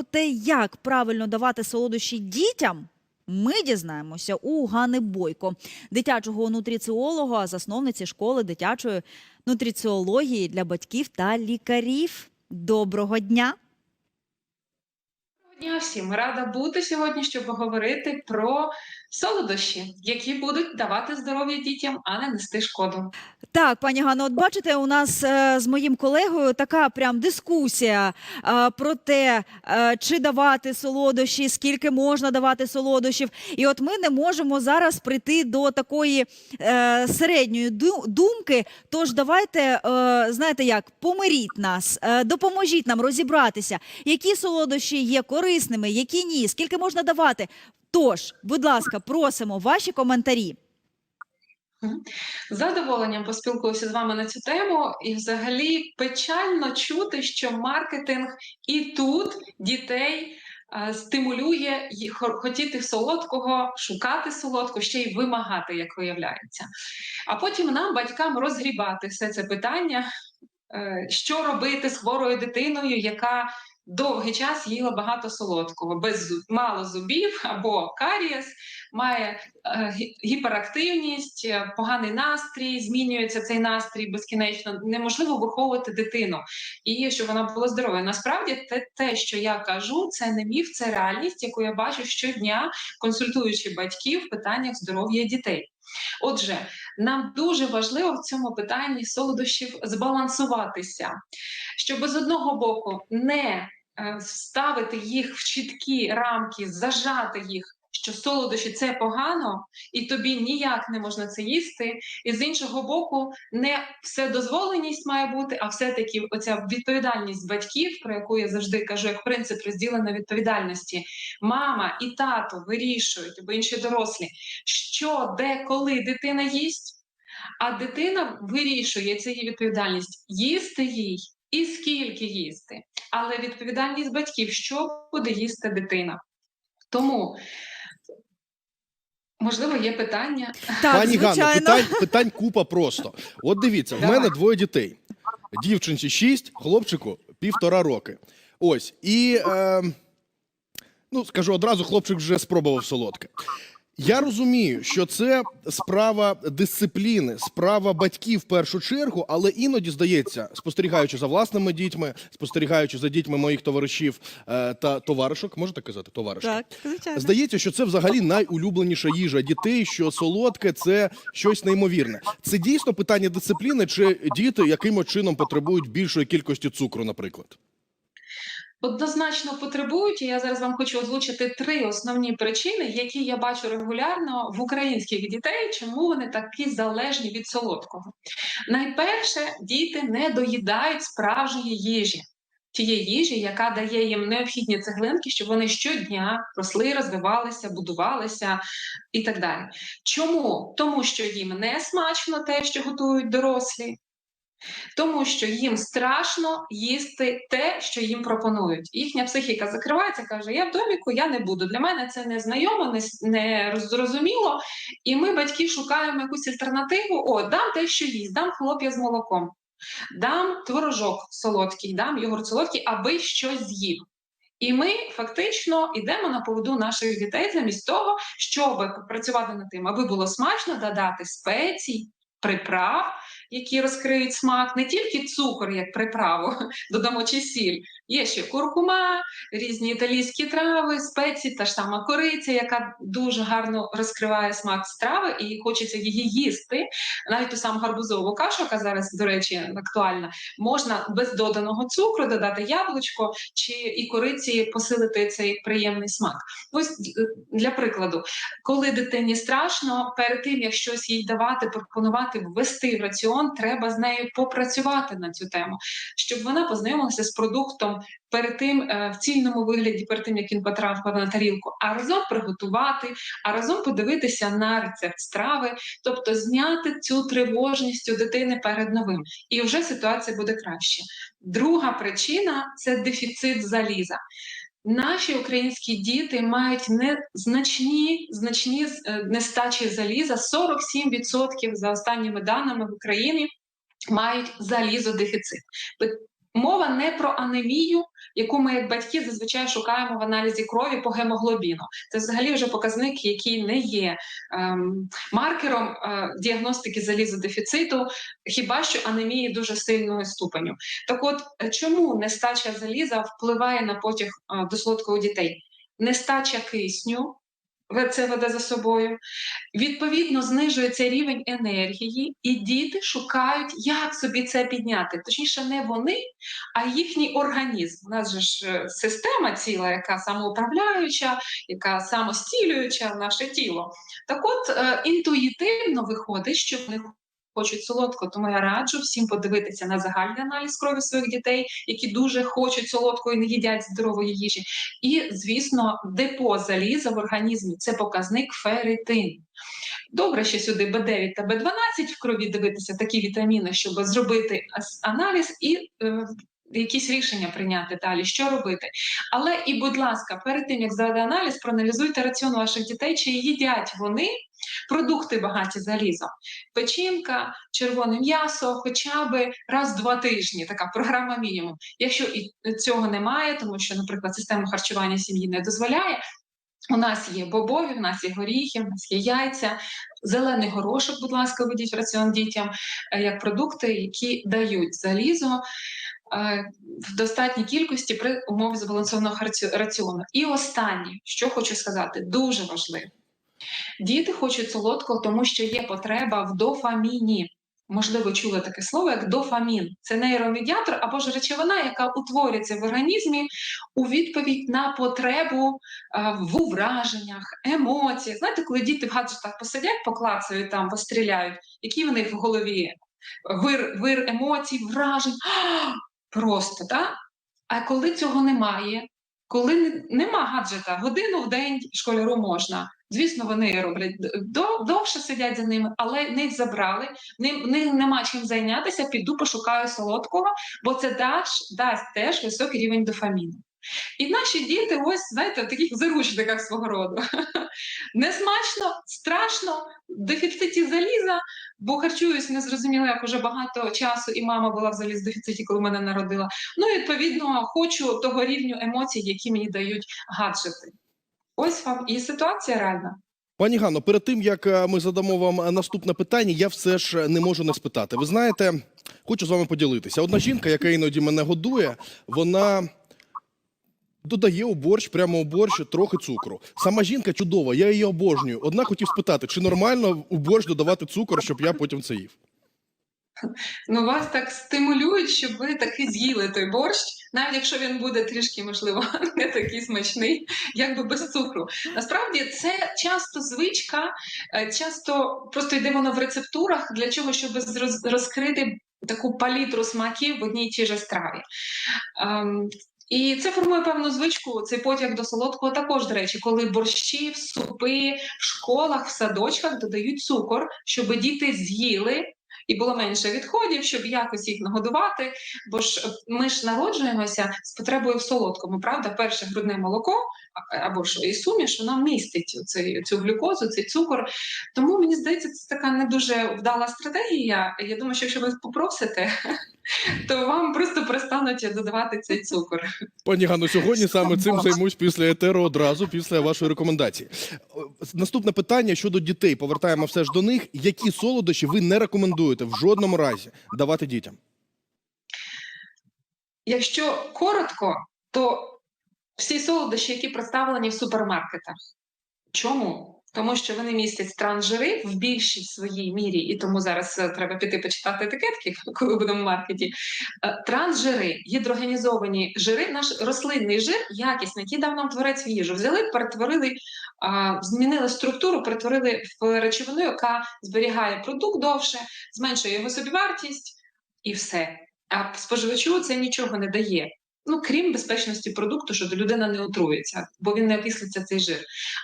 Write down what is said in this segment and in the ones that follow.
про те, як правильно давати солодощі дітям, ми дізнаємося у Гани Бойко, дитячого нутриціолога, засновниці школи дитячої нутриціології для батьків та лікарів. Доброго дня! Дня всім рада бути сьогодні, щоб поговорити про солодощі, які будуть давати здоров'я дітям, а не нести шкоду. Так, пані Ганно, от бачите, у нас е, з моїм колегою така прям дискусія е, про те, е, чи давати солодощі, скільки можна давати солодощів. І от ми не можемо зараз прийти до такої середньої думки. Тож давайте, знаєте як, помиріть нас, допоможіть нам розібратися, які солодощі є корисними, які ні, скільки можна давати. Тож, будь ласка, просимо ваші коментарі. Задоволенням поспілкуюся з вами на цю тему, і взагалі печально чути, що маркетинг і тут дітей е, стимулює хотіти солодкого, шукати солодкого, ще й вимагати, як виявляється. А потім нам, батькам, розгрібати все це питання, е, що робити з хворою дитиною, яка довгий час їла багато солодкого, без мало зубів або карієс, має е, гіперактивність, е, поганий настрій, змінюється цей настрій безкінечно. Неможливо виховувати дитину і щоб вона була здорова. Насправді, те, те, що я кажу, це не міф, це реальність, яку я бачу щодня, консультуючи батьків в питаннях здоров'я дітей. Отже, нам дуже важливо в цьому питанні солодощів збалансуватися, щоб з одного боку не вставити їх в чіткі рамки, зажати їх. Що солодощі це погано, і тобі ніяк не можна це їсти. І з іншого боку, не вседозволеність має бути, а все-таки оця відповідальність батьків, про яку я завжди кажу, як принцип розділеної відповідальності. Мама і тато вирішують, або інші дорослі, що, де, коли дитина їсть, а дитина вирішує це її відповідальність їсти їй і скільки їсти. Але відповідальність батьків, що буде їсти дитина. Тому, можливо, є питання. Так, Пані звичайно. питань, питань купа просто. От дивіться, в мене двоє дітей. Дівчинці 6, хлопчику півтора роки. Ось. І е, ну, скажу одразу, хлопчик вже спробував солодке. Я розумію, що це справа дисципліни, справа батьків в першу чергу, але іноді здається, спостерігаючи за власними дітьми, спостерігаючи за дітьми моїх товаришів е, та товаришок, можна так казати, товаришок? Так, звичайно. Здається, що це взагалі найулюбленіша їжа дітей, що солодке це щось неймовірне. Це дійсно питання дисципліни, чи діти якимось чином потребують більшої кількості цукру, наприклад. Однозначно потребують, і я зараз вам хочу озвучити три основні причини, які я бачу регулярно в українських дітей, чому вони такі залежні від солодкого. Найперше, діти не доїдають справжньої їжі. Тієї їжі, яка дає їм необхідні цеглинки, щоб вони щодня росли, розвивалися, будувалися і так далі. Чому? Тому що їм не смачно те, що готують дорослі, тому що їм страшно їсти те, що їм пропонують. Їхня психіка закривається, каже: Я в доміку, я не буду. Для мене це не знайомо, не, зрозуміло. І ми, батьки, шукаємо якусь альтернативу. О, дам те, що їсть, дам хлоп'я з молоком, дам творожок солодкий, дам йогурт солодкий, аби щось з'їв. І ми фактично йдемо на поводу наших дітей замість того, щоб працювати над тим, аби було смачно додати спецій, приправ, які розкриють смак, не тільки цукор як приправу, додамо чи сіль. Є ще куркума, різні італійські трави, спеції, та ж сама кориця, яка дуже гарно розкриває смак страви, і хочеться її їсти. Навіть ту саму гарбузову кашу, яка зараз, до речі, актуальна, можна без доданого цукру додати яблучко чи і кориці посилити цей приємний смак. Ось е, для прикладу, коли дитині страшно, перед тим як щось їй давати, пропонувати ввести в раціон, треба з нею попрацювати на цю тему, щоб вона познайомилася з продуктом перед тим е, в цільному вигляді, перед тим як він потрапив на тарілку, а разом приготувати, а разом подивитися на рецепт страви, тобто зняти цю тривожність у дитини перед новим, і вже ситуація буде краще. Друга причина це дефіцит заліза. Наші українські діти мають незначні значні е, нестачі заліза. 47% за останніми даними в Україні мають залізодефіцит. Мова не про анемію, яку ми як батьки зазвичай шукаємо в аналізі крові по гемоглобіну. Це взагалі вже показник, який не є ем, маркером е, діагностики залізодефіциту, хіба що анемії дуже сильного ступеню. Так от, е, чому нестача заліза впливає на потяг е, до солодкого дітей? Нестача кисню, це веде за собою. Відповідно, знижується рівень енергії, і діти шукають, як собі це підняти. Точніше, не вони, а їхній організм. У нас же ж е, система ціла, яка самоуправляюча, яка самостілююча наше тіло. Так от е, інтуїтивно виходить, що вони хочуть солодко, тому я раджу всім подивитися на загальний аналіз крові своїх дітей, які дуже хочуть солодкої, не їдять здорової їжі. І, звісно, депо заліза в організмі це показник ферритин. Добре, що сюди Б9 та Б12 в крові дивитися такі вітаміни, щоб зробити аналіз і е, якісь рішення прийняти далі, що робити. Але і, будь ласка, перед тим як здати аналіз, проаналізуйте раціон ваших дітей, чи їдять вони продукти багаті залізом. Печінка, червоне м'ясо, хоча б раз в два тижні, така програма мінімум. Якщо і цього немає, тому що, наприклад, система харчування сім'ї не дозволяє. У нас є бобові, в нас є горіхи, в нас є яйця, зелений горошок, будь ласка, введіть в раціон дітям е, як продукти, які дають залізо е, в достатній кількості при умові збалансованого раціону. І останнє, що хочу сказати, дуже важливо. Діти хочуть солодкого, тому що є потреба в дофаміні. Можливо, чули таке слово, як дофамін. Це нейромедіатор або ж речовина, яка утворюється в організмі у відповідь на потребу е, в враженнях, емоціях. Знаєте, коли діти в гаджетах посидять, поклацають там, постріляють, які в них в голові вир, вир емоцій, вражень. Просто так? А коли цього немає, коли не- нема гаджета, годину в день школяру можна. Звісно, вони роблять до- довше сидять за ними, але них забрали, ним, ним нема чим зайнятися, піду пошукаю солодкого, бо це дасть, дасть теж високий рівень дофаміну. І наші діти, ось знаєте, в таких заручниках свого роду. Несмачно, страшно, дефіциті заліза, бо харчуюсь незрозуміло, як уже багато часу, і мама була в заліз дефіциті, коли мене народила. Ну, і, відповідно, хочу того рівню емоцій, які мені дають гаджети. Ось вам і ситуація реальна. Пані Ганно, перед тим як е, ми задамо вам наступне питання, я все ж не можу не спитати. Ви знаєте, хочу з вами поділитися. Одна жінка, яка іноді мене годує, вона додає у борщ, прямо у борщ, трохи цукру. Сама жінка чудова, я її обожнюю. Однак хотів спитати, чи нормально у борщ додавати цукор, щоб я потім це їв? Ну, вас так стимулюють, щоб ви таки з'їли той борщ, навіть якщо він буде трішки, можливо, не такий смачний, як би без цукру. Насправді це часто звичка, е, часто просто йде воно в рецептурах для чого, щоб розкрити таку палітру смаків в одній тій же страві. І це формує певну звичку, цей потяг до солодкого також, до речі, коли борщі, супи в школах, в садочках додають цукор, щоб діти з'їли і було менше відходів, щоб якось їх нагодувати. Бо ж ми ж народжуємося з потребою в солодкому, правда? Перше грудне молоко або ж і суміш, вона містить цей, цю глюкозу, цей цукор. Тому мені здається, це така не дуже вдала стратегія. Я думаю, що якщо ви попросите, то вам просто перестануть додавати цей цукор. Пані Ганно, сьогодні саме цим займусь після етеру одразу, після вашої рекомендації. Наступне питання щодо дітей. Повертаємо все ж до них. Які солодощі ви не рекомендуєте в жодному разі давати дітям? Якщо коротко, то всі солодощі, які представлені в супермаркетах. Чому? Тому що вони містять трансжири в більшій своїй мірі, і тому зараз е, треба піти почитати етикетки, коли будемо в маркеті. Е, Трансжири, гідрогенізовані жири, наш рослинний жир, якісний, який дав нам творець в їжу. Взяли, перетворили, змінили структуру, перетворили в речовину, яка зберігає продукт довше, зменшує його собівартість і все. А споживачу це нічого не дає. Ну, крім безпечності продукту, що людина не отрується, бо він не окислиться цей жир.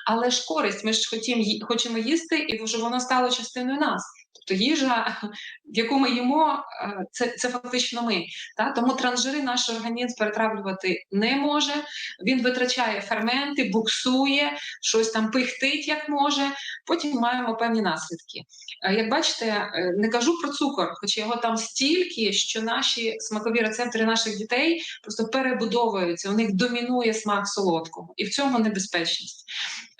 Але ж користь, ми ж хотім, хочемо їсти, і вже воно стало частиною нас. Тобто їжа, яку ми їмо, е, це, це фактично ми. Та? Тому трансжири наш організм перетравлювати не може. Він витрачає ферменти, буксує, щось там пихтить як може. Потім маємо певні наслідки. Е, Як бачите, е, не кажу про цукор, хоча його там стільки, що наші смакові рецептори наших дітей просто перебудовуються. У них домінує смак солодкого, і в цьому небезпечність.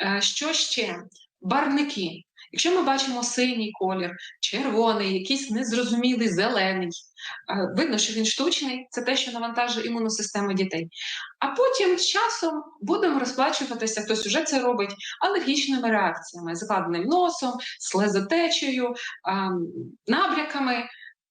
Е, Що ще? Барвники. Якщо ми бачимо синій колір, червоний, якийсь незрозумілий зелений, е, видно, що він штучний, це те, що навантажує імунну систему дітей. А потім з часом будемо розплачуватися, хтось вже це робить алергічними реакціями, закладеним носом, слезотечею, а, набряками.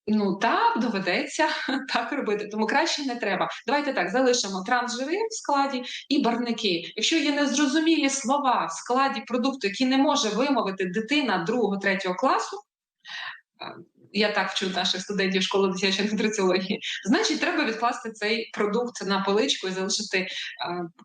Ну так, доведеться так робити, тому краще не треба. Давайте так залишимо трансжири в складі і барники. Якщо є незрозумілі слова в складі продукту, які не може вимовити дитина 2-3 класу. Я так вчу наших студентів школи дитячої нутриціології. Значить, треба відкласти цей продукт на поличку і залишити е,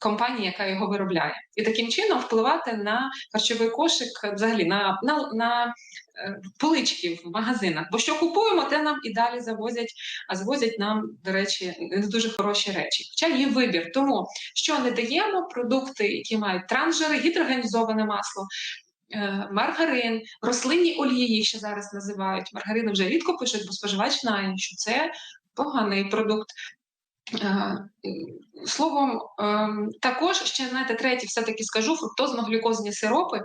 компанії, яка його виробляє, і таким чином впливати на харчовий кошик, взагалі на, на, на е, полички в магазинах. Бо що купуємо, те нам і далі завозять, а завозять нам, до речі, не дуже хороші речі. Хоча є вибір. Тому що не даємо продукти, які мають трансжири, гідрогенізоване масло. Е, Маргарин, рослинні олії ще зараз називають. Маргарини вже рідко пишуть, бо споживач знає, що це поганий продукт. Е, Словом, ем, також ще знаєте, третє, все-таки скажу, фруктозно-глюкозні сиропи,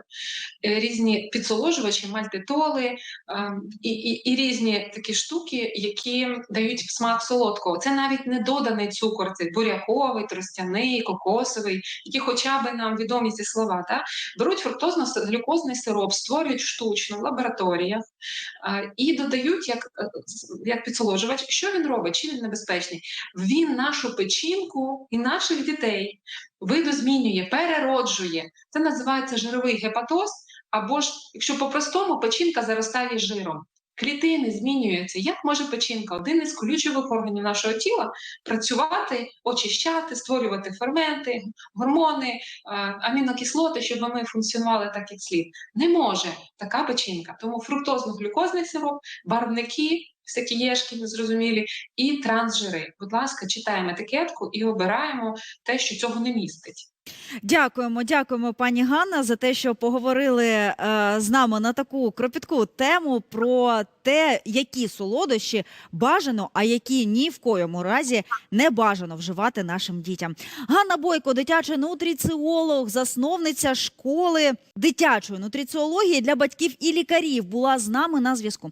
е, різні підсоложувачі, мальтитоли ем, і, і, і різні такі штуки, які дають смак солодкого. Це навіть не доданий цукор, це буряковий, тростяний, кокосовий, які хоча б нам відомі ці слова. Та? Беруть фруктозно-глюкозний сироп, створюють штучно в лабораторіях е, і додають як, як підсоложувач. Що він робить? Чим він небезпечний? Він нашу печінку і наших дітей видозмінює, перероджує. Це називається жировий гепатоз, або ж, якщо по-простому, печінка заростає жиром. Клітини змінюються. Як може печінка, один із ключових органів нашого тіла, працювати, очищати, створювати ферменти, гормони, е, амінокислоти, щоб ми функціонували так, як слід? Не може така печінка. Тому фруктозно-глюкозний сироп, барвники, всякі єшки незрозумілі, і трансжири. Будь ласка, читаємо етикетку і обираємо те, що цього не містить. Дякуємо, дякуємо, пані Ганна, за те, що поговорили е, з нами на таку кропітку тему про те, які солодощі бажано, а які ні в коєму разі не бажано вживати нашим дітям. Ганна Бойко, дитячий нутриціолог, засновниця школи дитячої нутриціології для батьків і лікарів, була з нами на зв'язку.